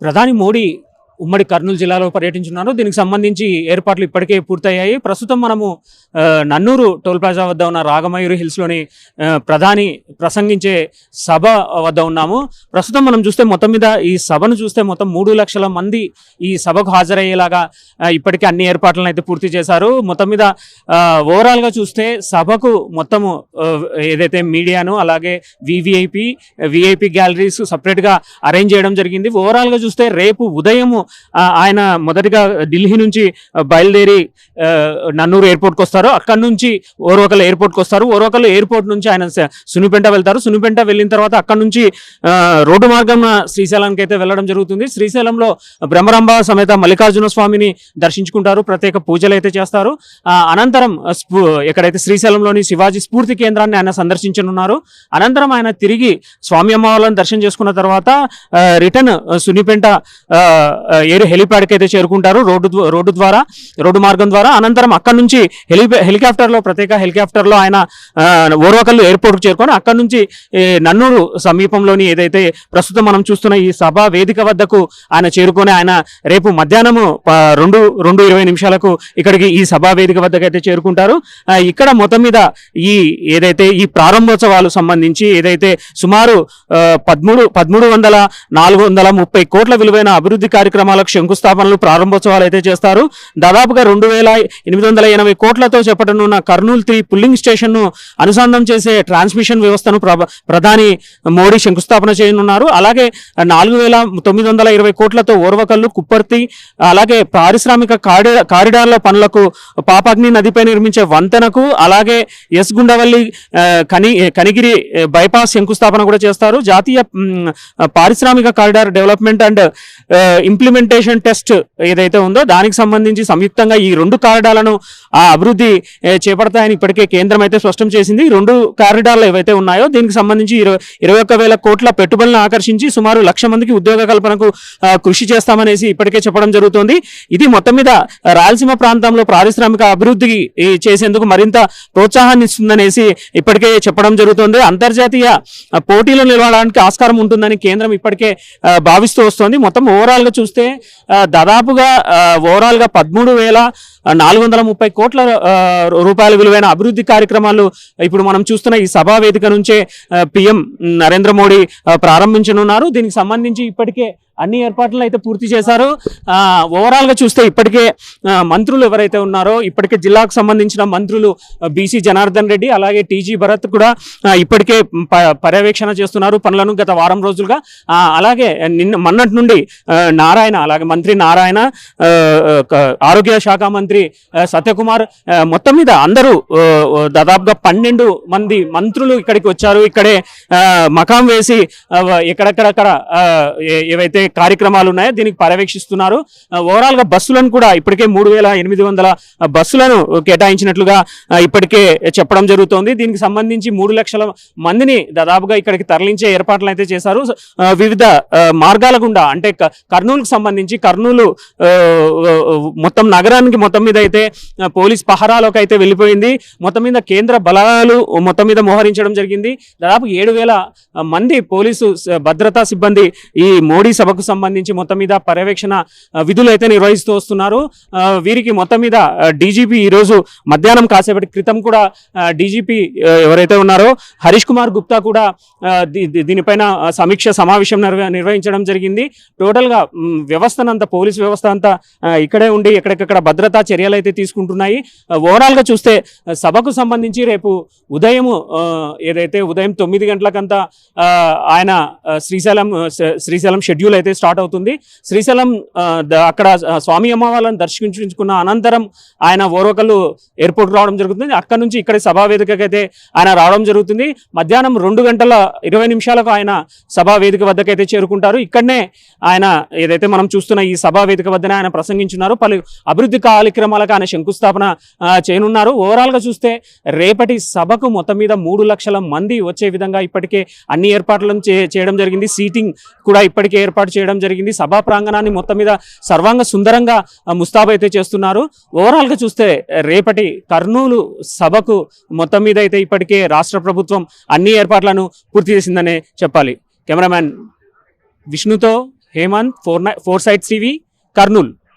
ప్రధాని మోడీ ఉమ్మడి కర్నూలు జిల్లాలో పర్యటించున్నారు దీనికి సంబంధించి ఏర్పాట్లు ఇప్పటికే పూర్తయ్యాయి. ప్రస్తుతం మనము నన్నూరు టోల్ ప్లాజా వద్ద ఉన్న రాగమయూరి హిల్స్లోని ప్రధాని ప్రసంగించే సభ వద్ద ఉన్నాము. ప్రస్తుతం మనం చూస్తే మొత్తం మీద ఈ సభను చూస్తే మొత్తం మూడు లక్షల మంది ఈ సభకు హాజరయ్యేలాగా ఇప్పటికే అన్ని ఏర్పాట్లను అయితే పూర్తి చేశారు. మొత్తం మీద ఓవరాల్గా చూస్తే సభకు మొత్తము ఏదైతే మీడియాను అలాగే వివిఐపి విఐపి గ్యాలరీస్ సపరేట్గా అరేంజ్ చేయడం జరిగింది. ఓవరాల్గా చూస్తే రేపు ఉదయము ఆయన మొదటిగా ఢిల్లీ నుంచి బయలుదేరి నన్నూరు ఎయిర్పోర్ట్కి వస్తారు. అక్కడ నుంచి ఓరోకల్ ఎయిర్పోర్ట్కి వస్తారు. ఓరోకల్ ఎయిర్పోర్ట్ నుంచి ఆయన స- సునిపెంట వెళ్తారు. సునిపెంట వెళ్ళిన తర్వాత అక్కడ నుంచి రోడ్డు మార్గం శ్రీశైలానికి అయితే వెళ్ళడం జరుగుతుంది. శ్రీశైలంలో బ్రహ్మరంభ సమేత మల్లికార్జున స్వామిని దర్శించుకుంటారు. ప్రత్యేక పూజలు అయితే చేస్తారు. అనంతరం ఎక్కడైతే శ్రీశైలంలోని శివాజీ స్ఫూర్తి కేంద్రాన్ని ఆయన సందర్శించనున్నారు. అనంతరం ఆయన తిరిగి స్వామి అమ్మవార్లను దర్శనం చేసుకున్న తర్వాత రిటర్న్ ఆ, సునిపెంట ఆ, హెలిప్యాడ్కి అయితే చేరుకుంటారు. రోడ్డు రోడ్డు ద్వారా రోడ్డు మార్గం ద్వారా. అనంతరం అక్కడ నుంచి హెలి హెలికాప్టర్లో ప్రత్యేక హెలికాప్టర్లో ఆయన ఓర్వకల్లు ఎయిర్పోర్ట్కి చేరుకొని అక్కడ నుంచి నన్నూరు సమీపంలోని ఏదైతే ప్రస్తుతం మనం చూస్తున్న ఈ సభా వేదిక వద్దకు ఆయన చేరుకొని ఆయన రేపు మధ్యాహ్నము ప- రెండు రెండు ఇరవై నిమిషాలకు ఇక్కడికి ఈ సభా వేదిక వద్దకు అయితే చేరుకుంటారు. ఇక్కడ మొత్తం మీద ఈ ఏదైతే ఈ ప్రారంభోత్సవాలు సంబంధించి ఏదైతే సుమారు పదమూడు పదమూడు వందల నాలుగు వందల ముప్పై కోట్ల విలువైన అభివృద్ధి కార్యక్రమం కార్యక్రమాలకు శంకుస్థాపనలు ప్రారంభోత్సవాలు అయితే చేస్తారు. దాదాపుగా రెండు వేల ఎనిమిది వందల ఎనభై కోట్లతో చేపట్టనున్న కర్నూలు త్రీ పుల్లింగ్ స్టేషన్ను అనుసంధానం చేసే ట్రాన్స్మిషన్ వ్యవస్థను ప్ర- ప్రధాని మోడీ శంకుస్థాపన చేయనున్నారు. అలాగే నాలుగు వేల తొమ్మిది వందల ఇరవై కోట్లతో ఓర్వకల్లు కుప్పర్తి అలాగే పారిశ్రామిక కారి కారిడార్ల పనులకు పాపాగ్ని నదిపై నిర్మించే వంతెనకు అలాగే ఎస్ గుండవల్లి కని కనిగిరి బైపాస్ శంకుస్థాపన కూడా చేస్తారు. జాతీయ పారిశ్రామిక corridor development and implement implementation test ఏదైతే ఉందో దానికి సంబంధించి సంయుక్తంగా ఈ రెండు కారిడార్లను ఆ అభివృద్ధి చేపడతాయని ఇప్పటికే కేంద్రం అయితే స్పష్టం చేసింది. ఈ రెండు కారిడార్లు ఏవైతే ఉన్నాయో దీనికి సంబంధించి ఇరవై ఇరవై ఒక్క వేల కోట్ల పెట్టుబడులను ఆకర్షించి సుమారు లక్ష మందికి ఉద్యోగ కల్పనకు కృషి చేస్తామనేసి ఇప్పటికే చెప్పడం జరుగుతోంది. ఇది మొత్తం మీద రాయలసీమ ప్రాంతంలో పారిశ్రామిక అభివృద్ధి చేసేందుకు మరింత ప్రోత్సాహాన్ని ఇస్తుందనేసి ఇప్పటికే చెప్పడం జరుగుతోంది. అంతర్జాతీయ పోటీలు నిలవడానికి ఆస్కారం ఉంటుందని కేంద్రం ఇప్పటికే భావిస్తూ వస్తోంది. మొత్తం ఓవరాల్గా చూస్తే దాదాపుగా ఓవరాల్గా పదమూడు వేల నాలుగు వందల ముప్పై కోట్ల రూపాయల విలువైన అభివృద్ధి కార్యక్రమాలు ఇప్పుడు మనం చూస్తున్న ఈ సభా వేదిక నుంచే పిఎం నరేంద్ర మోడీ ప్రారంభించనున్నారు. దీనికి సంబంధించి ఇప్పటికే అన్ని ఏర్పాట్లు అయితే పూర్తి చేశారు. ఓవరాల్గా చూస్తే ఇప్పటికే మంత్రులు ఎవరైతే ఉన్నారో ఇప్పటికే జిల్లాకు సంబంధించిన మంత్రులు బీసీ జనార్దన్ రెడ్డి అలాగే టీజీ భరత్ కూడా ఇప్పటికే ప- పర్యవేక్షణ చేస్తున్నారు పనులను గత వారం రోజులుగా. అలాగే నిన్న మొన్నటి నుండి నారాయణ అలాగే మంత్రి నారాయణ ఆరోగ్య శాఖ మంత్రి సత్యకుమార్ మొత్తం మీద అందరూ దాదాపుగా పన్నెండు మంది మంత్రులు ఇక్కడికి వచ్చారు. ఇక్కడే మకాం వేసి ఎక్కడెక్కడక్కడ ఏవైతే కార్యక్రమాలు ఉన్నాయో. దీనికి పర్యవేక్షిస్తున్నారు. ఓవరాల్గా ఓవరాల్గా బస్సులను కూడా ఇప్పటికే మూడు వేల ఎనిమిది వందల బస్సులను కేటాయించినట్లుగా ఇప్పటికే చెప్పడం జరుగుతోంది. దీనికి సంబంధించి మూడు లక్షల మందిని దాదాపుగా ఇక్కడికి తరలించే ఏర్పాట్లు అయితే చేశారు. వివిధ మార్గాల గుండా అంటే కర్నూలుకు సంబంధించి కర్నూలు మొత్తం నగరానికి మొత్తం మీద అయితే పోలీస్ పహరాలోకి అయితే వెళ్ళిపోయింది. మొత్తం మీద కేంద్ర బలాలు మొత్తం మీద మోహరించడం జరిగింది. దాదాపు ఏడు వేల మంది పోలీసు భద్రతా సిబ్బంది ఈ మోడీ సభకు సంబంధించి మొత్తం మీద పర్యవేక్షణ విధులు అయితే నిర్వహిస్తూ వస్తున్నారు. వీరికి మొత్తం మీద డీజీపీ ఈరోజు మధ్యాహ్నం కాసేపటి క్రితం కూడా డీజీపీ ఎవరైతే ఉన్నారో హరీష్ కుమార్ గుప్తా కూడా దీనిపైన సమీక్ష సమావేశం నిర్వహించడం జరిగింది. టోటల్గా మ్, వ్యవస్థనంతా పోలీస్ వ్యవస్థ అంతా ఇక్కడే ఉండి ఎక్కడికక్కడ భద్రతా చర్యలు అయితే తీసుకుంటున్నాయి. ఓవరాల్గా చూస్తే సభకు సంబంధించి రేపు ఉదయం ఏదైతే ఉదయం తొమ్మిది గంటలకంతా ఆయన శ్రీశైలం శ్రీశైలం షెడ్యూల్ అయితే స్టార్ట్ అవుతుంది. శ్రీశైలం అక్కడ స్వామి అమ్మవార్లను దర్శించుకున్న అనంతరం ఆయన ఓర్వకల్లు ఎయిర్పోర్ట్ రావడం జరుగుతుంది. అక్కడ నుంచి ఇక్కడ సభా వేదికకి అయితే ఆయన రావడం జరుగుతుంది. మధ్యాహ్నం రెండు గంటల ఇరవై నిమిషాలకు ఆయన సభా వేదిక వద్దకైతే చేరుకుంటారు. ఇక్కడనే ఆయన ఏదైతే మనం చూస్తున్న ఈ సభా వేదిక వద్దనే ఆయన ప్రసంగించున్నారు. పలు అభివృద్ధి కార్యక్రమాలకు ఆయన శంకుస్థాపన చేయనున్నారు. ఓవరాల్గా చూస్తే రేపటి సభకు మొత్తం మీద మూడు లక్షల మంది వచ్చే విధంగా ఇప్పటికే అన్ని ఏర్పాట్లను చేయడం జరిగింది. సీటింగ్ కూడా ఇప్పటికే ఏర్పాటు చేయడం జరిగింది. సభా ప్రాంగణాన్ని మొత్తం మీద సర్వాంగ సుందరంగా ఆ, ముస్తాబు అయితే చేస్తున్నారు. ఓవరాల్గా చూస్తే రేపటి కర్నూలు సభకు మొత్తం మీద అయితే ఇప్పటికే రాష్ట్ర ప్రభుత్వం అన్ని ఏర్పాట్లను పూర్తి చేసిందనే చెప్పాలి. Cameraman విష్ణుతో Hemanth four four sights TV Kurnool.